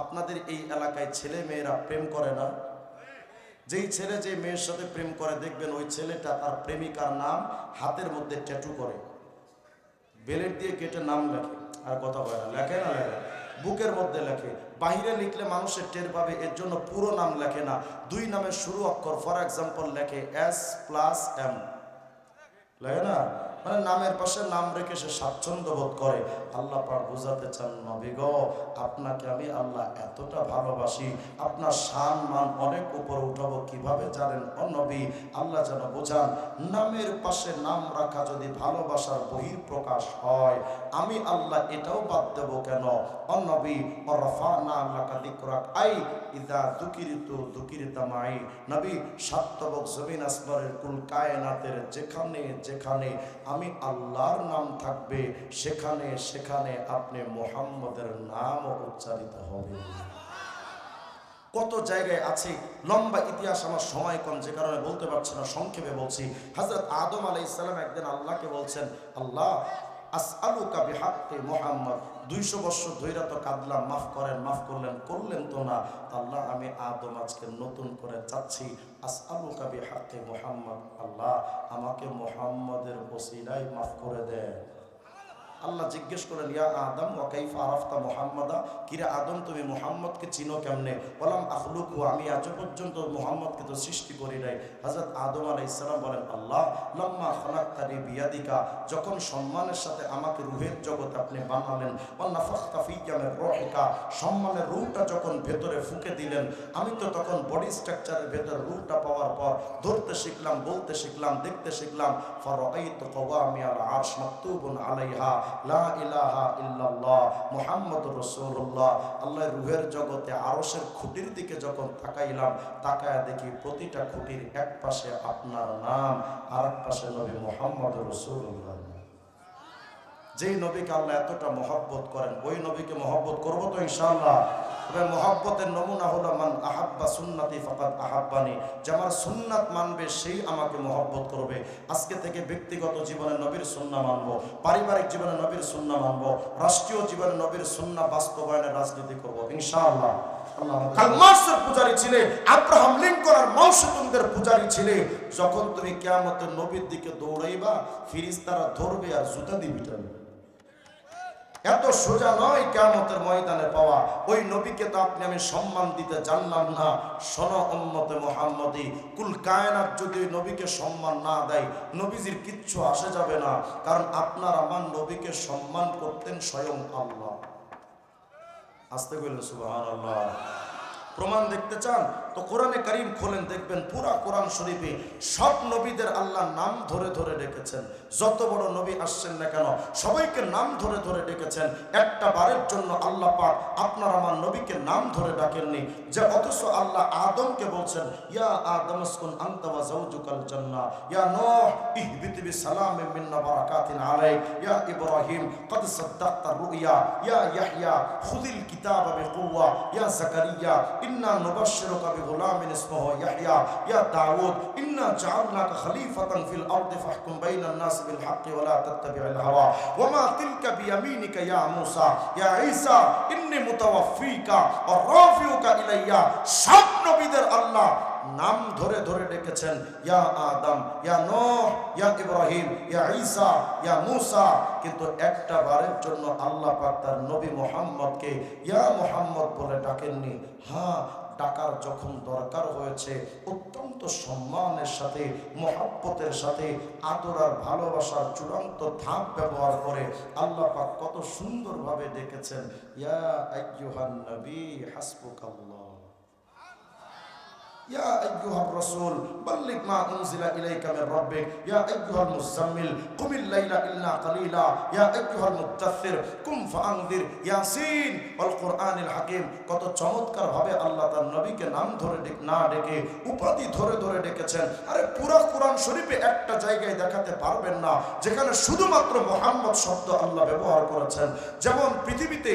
আপনাদের এই এলাকায় ছেলে মেয়েরা প্রেম করে না? যেই ছেলে যে মেয়ের সাথে প্রেম করে, দেখবেন ওই ছেলেটা তার প্রেমিকার নাম হাতের মধ্যে ট্যাটু করে। বেলেট দিয়ে কেটে নাম লেখে। আর কথা বলে না, লেখে না, লেখে বুকের মধ্যে লেখে। বাহিরে লিখলে মানুষের টের পাবে, এর জন্য পুরো নাম লেখে না। দুই নামের শুরু অক্ষর ফর এক্সাম্পল লেখে এস প্লাস এম লাগে না? মানে নামের পাশে নাম রেখে সে স্বাচ্ছন্দ্য বোধ করে। আল্লাহ পাক বুঝাতে চান, নবী গো, আপনাকে আমি আল্লাহ এতটা ভালোবাসি। আপনার সান মান অনেক উপরে উঠাবো, কীভাবে জানেন? ও নবী, আল্লাহ যেন বোঝান, নামের পাশে নাম রাখা যদি ভালোবাসার বহির প্রকাশ হয় আমি আল্লাহ এটাও বাদ দেব কেন? কাদিকরাক আই ইদা দুকিরিত দুকিরিতা মাই নবী, সাত্তবক জমিন আসমানের কুল কায়নাতের যেখানে যেখানে আমি আল্লাহর নাম থাকবে, সেখানে সেখানে আপনি মোহাম্মদের নামও উচ্চারিত হবে। কত জায়গায় আছে, লম্বা ইতিহাস আমার সময় কম, যে কারণে বলতে পারছি না, সংক্ষেপে বলছি। হজরত আদম আলাই ইসলাম একদিন আল্লাহকে বলছেন, আল্লাহ আসআলুকা বিহাক্কি মোহাম্মদ। দুইশো বছর ধৈরা তো কাঁদলাম, মাফ করেন, মাফ করলেন করলেন তো না। আল্লাহ, আমি আদম আজকে নতুন করে চাচ্ছি। আসআলুকা বিহাক্কি মোহাম্মদ, আল্লাহ, আমাকে মোহাম্মদের বসিলাই মাফ করে দেয় আল্লাহ জিজ্ঞেস করেন ইয়া আদম ওয়াকাইফা আরাফতা মুহাম্মাদা? কিরে আদম, তুমি মুহাম্মদকে চিনো কেমনে? বললাম আখলুকু আমি আজ পর্যন্ত মুহাম্মদকে তো সৃষ্টি করি নাই। হযরত আদম আলাইহিস সালাম বলেন, আল্লাহ, লাম্মা খলাকতানি বিয়াদিকা, যখন সম্মানের সাথে আমাকে রূহের জগতে আপনি বানালেন, ওয়া নাফাখতা ফিয়া মির সম্মানের রূহটা যখন ভেতরে ফুঁকে দিলেন, আমি তো তখন বডি স্ট্রাকচারের ভেতরে রূহটা পাওয়ার পর ধরতে শিখলাম, বলতে শিখলাম, দেখতে শিখলাম, ফারাআইতু কওয়ামি আল আরশ মাকতুবুন আলাইহা। লা ইলাহা ইল্লাল্লাহ মোহাম্মদ রাসূলুল্লাহ। আল্লাহ রুহের জগতে আরসের খুঁটির দিকে যখন তাকাইলাম, তাকায় দেখি প্রতিটা খুঁটির এক পাশে আপনার নাম আর এক পাশে নবী মোহাম্মদ রাসূলুল্লাহ। যেই নবীকে আল্লাহ এতটা মহব্বত করেন ওই নবীকে মহব্বত করব তো ইনশাআল্লাহ। তবে মহব্বতের নমুনা হলো মান আহাব্বা সুন্নাতি ফাকাদ আহাব্বানি। যে আমার সুন্নাত মানবে সেই আমাকে মহব্বত করবে। আজকে থেকে ব্যক্তিগত জীবনে নবীর সুন্না মানবো পারিবারিক জীবনে নবীর সুন্না মানবো রাষ্ট্রীয় জীবনে নবীর সুন্না বাস্তবায়নের রাজনীতি করব ইনশাআল্লাহ। পূজারী ছিলে আব্রাহাম পূজারী ছিলে। যখন তুমি কেয়ামতের নবীর দিকে দৌড়াইবা ফিরিস্তারা ধরবে আর জুতা দিবি টানবে। এত সোজা নয় কেমতের ময়দানে পাওয়া। ওই নবীকে তো আপনি আমি সম্মান দিতে জানলাম না। সন উম্মতে মোহাম্মদি, কুল কায়নাত যদি ওই নবীকে সম্মান না দেয়, নবীজির কিচ্ছু আসে যাবে না। কারণ আপনার আমার নবীকে সম্মান করতেন স্বয়ং আল্লাহ। আসতে গেলেন সুবাহ প্রমাণ দেখতে চান? তো কোরআনে করিম খোলেন দেখবেন পুরা কোরআন শরীফে সব নবীদের আল্লাহ নাম ধরে ধরে ডেকেছেন যত বড় নবী আসছেন না কেন সবাইকে নাম ধরে ধরে ডেকেছেন একটা বারের জন্য আল্লাহ পাক আপনার আমার নবীকে নাম ধরে ডাকেননি যে অথচ আল্লাহ আদমকে বলছেন ইয়া আদম আসকুন আনতা ওয়া যাওজুকাল জান্নাহ ইয়া নূহ ইহবিত বিসালামিন মিন্না বারাকাতিন আলাইক ইয়া ইব্রাহিম قد صدقت الرؤيا يا يحيى خذ الكتاب بقوة يا زكريا إنا نبشرك بغلام اسمه يحيى يا داود إنا جعلناك خليفة في الأرض فاحكم بين الناس بالحق ولا تتبع الهوى وما تلك بيمينك يا موسى يا عيسى إني متوفيك ورافعك إلي সব নবীদের আল্লাহ নাম ধরে ধরে ডেকেছেন, ইয়া আদম, ইয়া নূহ, ইয়া ইব্রাহিম, ইয়া ঈসা, ইয়া মূসা। কিন্তু একটা বারের জন্য আল্লাহ পাক তার নবী মুহাম্মদকে ইয়া মুহাম্মদ বলে ডাকেননি। হ্যাঁ ডাকার যখন দরকার হয়েছে, অত্যন্ত সম্মানের সাথে, মহাব্বতের সাথে, আদর আর ভালোবাসার চূড়ান্ত ধাপ ব্যবহার করে আল্লাহ পাক কত সুন্দরভাবে ডেকেছেন, ইয়া আইয়ুহান নবী, হাসবুকাল্লাহ। ইয়া আইয়ুহার রাসূল, বাল্লিগ মা উনজিলা ইয়া আইয়ুহাল মুযাম্মিল ইয়া আইয়ুহাল কত চমৎকার আল্লাহ তার নবীকে নাম ধরে না ডেকে, উপাধি ধরে ধরে ডেকেছেন। আরে পুরো কোরআন শরীফে একটা জায়গায় দেখাতে পারবেন না, যেখানে শুধুমাত্র মোহাম্মদ শব্দ আল্লাহ ব্যবহার করেছেন। যেমন পৃথিবীতে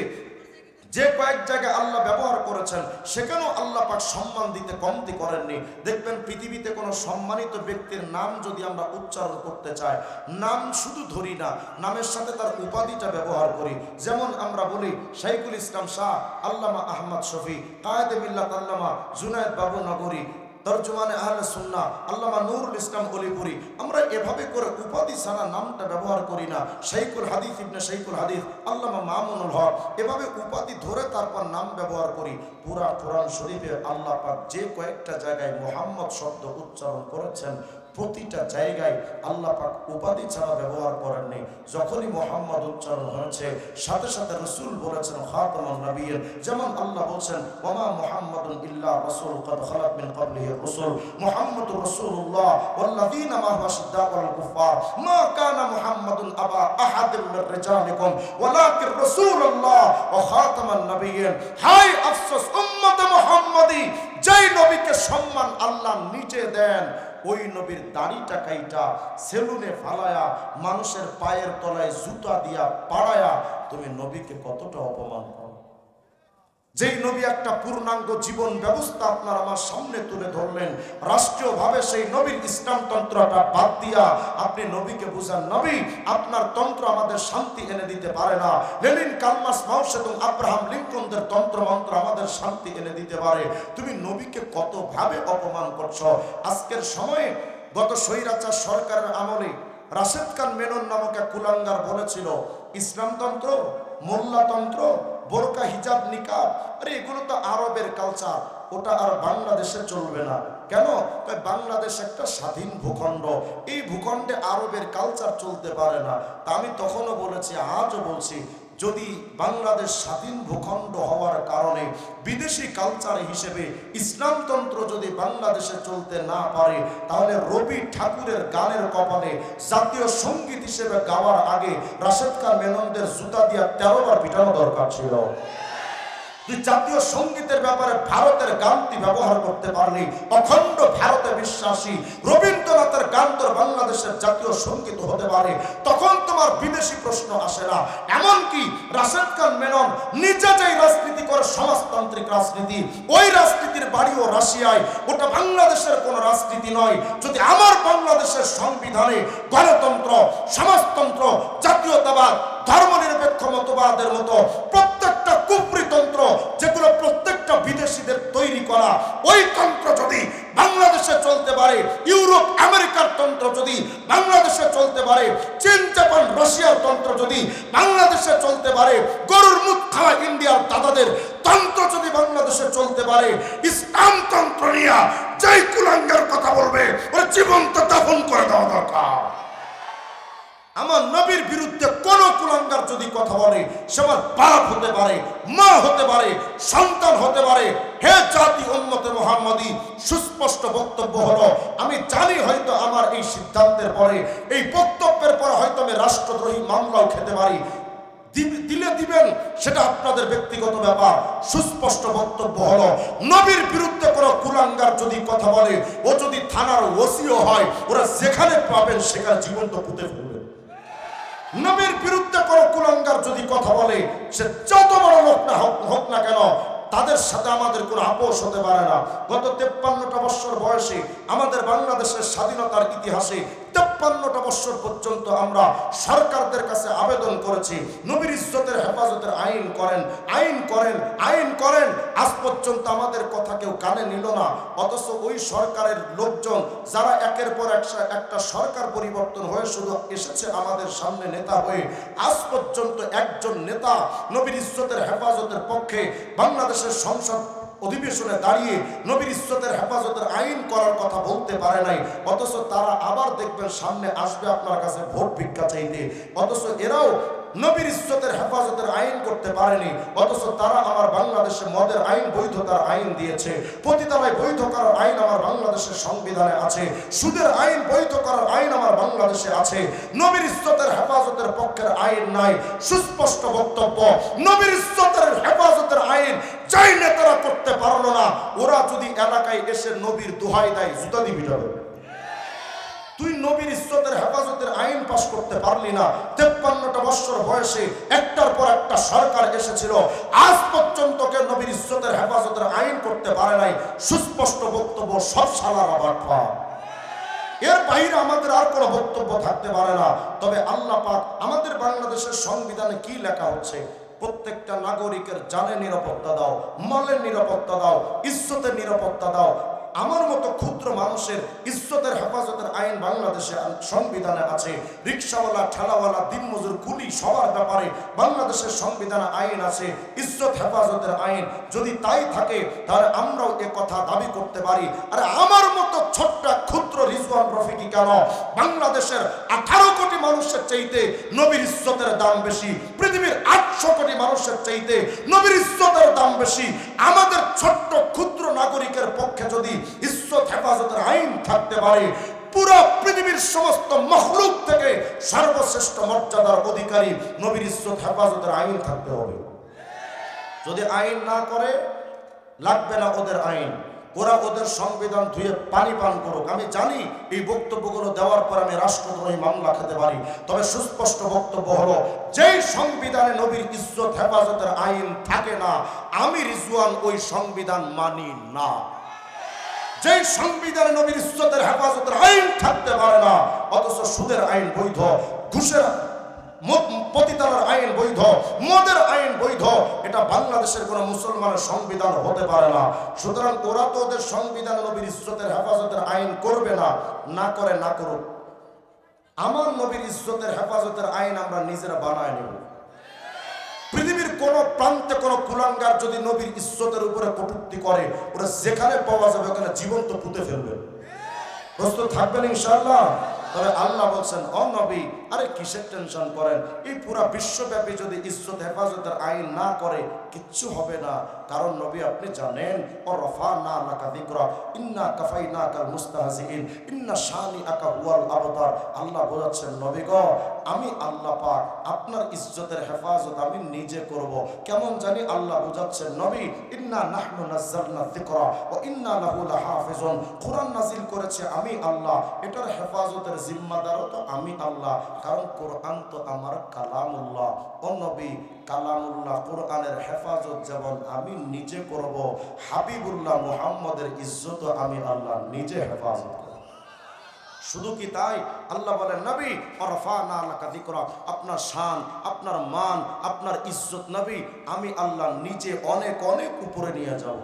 যে কয়েক জায়গায় আল্লাহ ব্যবহার করেছেন, সেখানেও আল্লাহ পাক সম্মান দিতে কমতি করেননি। দেখবেন পৃথিবীতে কোনো সম্মানিত ব্যক্তির নাম যদি আমরা উচ্চারণ করতে চাই, নাম শুধু ধরি না, নামের সাথে তার উপাধিটা ব্যবহার করি। যেমন আমরা বলি শাইকুল ইসলাম শাহ, আল্লামা আহমদ শফি, কায়েদে মিল্লাত আল্লামা, জুনায়দ বাবু নগরী তর্জমানে আহলে সুন্না আল্লামা নুরুল ইসলাম অলিপুরি আমরা এভাবে করে উপাধি সানা নামটা ব্যবহার করি না। শাইকুল হাদিস ইবনে শাইকুল হাদিস, আল্লামা মামুনুল হক, এভাবে উপাধি ধরে তারপর নাম ব্যবহার করি। পুরা কোরআন শরীফে আল্লাহ যে কয়েকটা জায়গায় মোহাম্মদ শব্দ উচ্চারণ করেছেন প্রতিটা জায়গায় আল্লাহ পাক উপাধি ছাড়া ব্যবহার করেননি। যখনই মোহাম্মদ উচ্চারণ হয়েছে, সাথে সাথে রসুল বলেছেন, খাতমান নবীর যেমন আল্লাহ বলছেন, ওমা মোহাম্মদ ইল্লা কদ মিন ক্বাবলিহি মুহাম্মদ রাসূলুল্লাহ কুফার মা কানা মুহাম্মাদুন আবা আহাদিন মির রিজালিকুম, ওয়ালাকিন রাসূলুল্লাহ ওয়া হাই আফসোস মুহাম্মাদি, যেই নবীকে সম্মান আল্লাহ নিজে দেন ওই নবীর দাড়িটা কাইটা, সেলুনে ফালায়া, মানুষের পায়ের তলায় জুতা দিয়া পাড়ায়া, তুমি নবীকে কতটা অপমান যেই নবী একটা পূর্ণাঙ্গ জীবন ব্যবস্থা আপনার আমার সামনে তুলে ধরলেন, রাষ্ট্রীয়ভাবে সেই নবীর ইসলাম তন্ত্রটা বাদ দিয়া আপনি নবীকে বুঝান, নবী, আপনার তন্ত্র আমাদের শান্তি এনে দিতে পারে না। লেনিন কালমাস মাউস এবং আব্রাহাম লিঙ্কনদের তন্ত্র মন্ত্র আমাদের শান্তি এনে দিতে পারে। তুমি নবীকে কতভাবে অপমান করছ? আজকের সময়ে গত স্বৈরাচার সরকারের আমলে রাশেদ খান মেনন নামক এক কুলাঙ্গার বলেছিল, ইসলামতন্ত্র, মোল্লাতন্ত্র বোরকা, হিজাব, নিকাব, আরে এগুলো তো আরবের কালচার ওটা আর বাংলাদেশে চলবে না। কেন? তাই বাংলাদেশ একটা স্বাধীন ভূখণ্ড, এই ভূখণ্ডে আরবের কালচার চলতে পারে না। তা আমি তখনও বলেছি, আজও বলছি যদি বাংলাদেশ স্বাধীন ভূখণ্ড হওয়ার কারণে বিদেশি কালচার হিসেবে ইসলামতন্ত্র যদি বাংলাদেশে চলতে না পারে, তাহলে রবি ঠাকুরের গানের কপালে জাতীয় সংগীত হিসেবে গাওয়ার আগে রাশেদ খান মেননদের জুতা দিয়া তেরোবার পিটানো দরকার ছিল। তুই জাতীয় সঙ্গীতের ব্যাপারে ভারতের গানটি ব্যবহার করতে পারলি অখণ্ড ভারতে বিশ্বাসী রবীন্দ্রনাথের গান তোর বাংলাদেশের জাতীয় সংগীত হতে পারে, তখন তোমার বিদেশি প্রশ্ন আসে না। এমনকি রাশেদ খান মেনন নিজে যেই রাজনীতি করে সমাজতান্ত্রিক রাজনীতি, ওই রাজনীতির বাড়িও রাশিয়ায় ওটা বাংলাদেশের কোনো রাজনীতি নয়। যদি আমার বাংলাদেশের সংবিধানে গণতন্ত্র, সমাজতন্ত্র, জাতীয়তাবাদ ধর্মনিরপেক্ষ মতবাদের মতো প্রত্যেকটা কুপ্রিতন্ত্র, যেগুলো প্রত্যেকটা বিদেশিদের তৈরি করা, ওই তন্ত্র যদি বাংলাদেশে চলতে পারে, ইউরোপ, আমেরিকার তন্ত্র যদি বাংলাদেশে চলতে পারে, চীন, জাপান, রাশিয়ার তন্ত্র যদি বাংলাদেশে চলতে পারে, গরুর মুখ খাওয়া ইন্ডিয়ার দাদাদের তন্ত্র যদি বাংলাদেশে চলতে পারে, ইসলাম তন্ত্র নিয়ে যেই কুলাঙ্গার কথা বলবে, ওরা জীবন্ত দাফন করে দেওয়া দরকার। আমার নবীর বিরুদ্ধে কোন কুলাঙ্গার যদি কথা বলে, সে আমার বাপ হতে পারে, মা হতে পারে, সন্তান হতে পারে। হে জাতি উন্মতে মোহাম্মদী, সুস্পষ্ট বক্তব্য হলো, আমি জানি হয়তো আমার এই সিদ্ধান্তের পরে, এই বক্তব্যের পরে হয়তো আমি রাষ্ট্রদ্রোহী মামলাও খেতে পারি। দিলে দিবেন, সেটা আপনাদের ব্যক্তিগত ব্যাপার। সুস্পষ্ট বক্তব্য হলো, নবীর বিরুদ্ধে কোনো কুলাঙ্গার যদি কথা বলে, ও যদি থানার ওসিও হয়, ওরা যেখানে পাবেন সেখানে জীবন্ত পুঁতে ফেলবে। নবীর বিরুদ্ধে কোনো কুলঙ্গার যদি কথা বলে, সে যত বড় লোক না হোক হোক না কেন তাদের সাথে আমাদের কোনো আপোষ হতে পারে না। গত তেপ্পান্নটা বৎসর বয়সে আমাদের বাংলাদেশের স্বাধীনতার ইতিহাসে তেপ্পান্নটা বৎসর পর্যন্ত আমরা সরকারদের কাছে আবেদন করেছি, নবীর ইজ্জতের হেফাজতের আইন করেন আইন করেন আইন করেন। আজ পর্যন্ত আমাদের কথা কেউ কানে নিল না। অথচ ওই সরকারের লোকজন যারা একের পর একটা একটা সরকার পরিবর্তন হয়ে শুধু এসেছে আমাদের সামনে নেতা হয়ে, আজ পর্যন্ত একজন নেতা নবীর ইজ্জতের হেফাজতের পক্ষে বাংলাদেশের সংসদ অধিবেশনে দাঁড়িয়ে নবীর ইজ্জতের হেফাজতের আইন করার কথা বলতে পারে নাই। অথচ তারা আবার দেখবেন সামনে আসবে আপনার কাছে ভোট ভিক্ষা চাইতে। অথচ এরাও নবীর ইজ্জতের হেফাজতের আইন করতে পারেনি, অথচ তারা আমার বাংলাদেশে মদের আইন, বৈধতার আইন দিয়েছে। পতিতালয় বৈধ করার আইন আমার বাংলাদেশের সংবিধানে আছে। সুদের আইন, বৈধ করার আইন আমার বাংলাদেশে আছে। নবীর ইজ্জতের হেফাজতের পক্ষের আইন নাই। সুস্পষ্ট বক্তব্য, নবীর ইজ্জতের হেফাজতের আইন যাই নেতারা করতে পারল না, ওরা যদি এলাকায় এসে নবীর দোহাই দেয়, জুতা দিবি তুই নবীর ইজ্জতের হেফাজতের আইন পাশ করতে পারলি না তেপ্পান্নটা বছর বয়সে একটার পর একটা সরকার এসেছিল। আজ পর্যন্ত কে নবীর ইজ্জতের হেফাজতের আইন করতে পারে নাই। সুস্পষ্ট বক্তব্য, সব সালার আবার এর বাইরে আমাদের আর কোনো বক্তব্য থাকতে পারে না। তবে আল্লাহ পাক আমাদের বাংলাদেশের সংবিধানে কি লেখা হচ্ছে? প্রত্যেকটা নাগরিকের জানের নিরাপত্তা দাও, মালের নিরাপত্তা দাও, ইজ্জতের নিরাপত্তা দাও। আমার মতো ক্ষুদ্র মানুষের ইজ্জতের হেফাজতের আইন বাংলাদেশে সংবিধানে আছে। রিক্সাওয়ালা, ঠেলাওয়ালা, দিনমজুর, কুলি সবার ব্যাপারে বাংলাদেশের সংবিধানে আইন আছে। ইজ্জত হেফাজতের আইন যদি তাই থাকে, তাহলে আমরাও এ কথা দাবি করতে পারি। আরে আমার মতো ছোট্ট, ক্ষুদ্র রিজওয়ান রফিকি কেন? বাংলাদেশের আঠারো কোটি মানুষের চাইতে নবীর ইজ্জতের দাম বেশি। পৃথিবীর আটশো কোটি মানুষের চাইতে নবীর ইজ্জতের দাম বেশি। আমাদের ছোট্ট নাগরিকের পক্ষে যদি ইজ্জত, হেফাজতের আইন থাকতে পারে, পুরো পৃথিবীর সমস্ত মখলুক থেকে সর্বশ্রেষ্ঠ মর্যাদার অধিকারী নবীর ইজ্জত, হেফাজতের আইন থাকতে হবে। যদি আইন না করে, লাগবে না ওদের আইন। ওরা ওদের সংবিধান ধুয়ে পানি পান করুক। আমি জানি এই বক্তব্যগুলো দেওয়ার পর আমি রাষ্ট্রদ্রোহী মামলা খেতে পারি। তবে সুস্পষ্ট বক্তব্য হলো, যেই সংবিধানে নবীর ইজ্জত, হেফাজতের আইন থাকে না, আমি রিজওয়ান ওই সংবিধান মানি না। যে সংবিধানে নবীর ইজ্জতের, হেফাজতের আইন থাকতে পারে না, অথচ সুদের আইন বৈধ, ঘুষের মদ পতিতানার আইন বৈধ, মদের আইন বৈধ, এটা বাংলাদেশের কোনো মুসলমানের সংবিধান হতে পারে না। সুতরাং ওরা তো ওদের সংবিধান নবীর ইজ্জতের হেফাজতের আইন করবে না না করে, না করুক। আমার নবীর ইজ্জতের হেফাজতের আইন আমরা নিজেরা বানায় নেব। পৃথিবীর কোন প্রান্তে কোন কুলাঙ্গার যদি নবীর ইজ্জতের উপরে কটূক্তি করে, ওরা যেখানে পাওয়া যাবে ওখানে জীবন্ত পুঁতে ফেলবে। প্রস্তুত থাকবেন ইনশাআল্লাহ? তবে আল্লাহ বলছেন অনবী নবী, আরে কিসের টেনশন করেন? এই পুরা বিশ্বব্যাপী যদি ইজ্জত, হেফাজতের আইন না করে, কিচ্ছু হবে না। কারণ নবী আপনি জানেন ও রফা না দিকরা ইন্না কাফাই না কাল ইন্না শানি আকা হুয়াল আবতার। আল্লাহ বোঝাচ্ছেন, নবী গ, আমি আল্লাহ পাক, আপনার ইজ্জতের হেফাজত আমি নিজে করব। কেমন জানি আল্লাহ বোঝাচ্ছেন, নবী, ইন্না নাহনু ওয়া ইন্না নাজিল করেছে আমি আল্লাহ, এটার হেফাজতের জিম্মাদারও তো আমি আল্লাহ। কারণ কোরআন তো আমার কালামুল্লাহ। ও নবী কালামুল্লাহ কোরআনের হেফাজত যেমন আমি নিজে করব হাবিবুল্লাহ মুহাম্মদের ইজ্জত আমি আল্লাহ নিজে হেফাজত শুধু কি তাই? আল্লাহ বলেন, নবী আপনার শান, আপনার মান, আপনার ইজ্জত, নবী, আমি আল্লাহ নিজে অনেক অনেক উপরে নিয়ে যাব।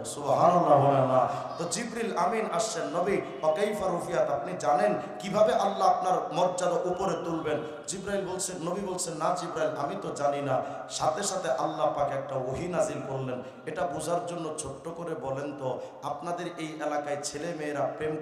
তো জিবরিল আমিন আসছেন, নবী, অকাইফা রুফিয়াত, আপনি জানেন কীভাবে আল্লাহ আপনার মর্যাদা উপরে তুলবেন? জিব্রাইল বলছেন, নবী বলছেন, না জিব্রাইল, আমি তো জানি না। সাথে সাথে আল্লাহ পাক একটা ওহি নাজিল করলেন। এটা বোঝার জন্য ছোট্ট করে বলেন তো, আপনাদের এই এলাকায় ছেলে মেয়েরা প্রেম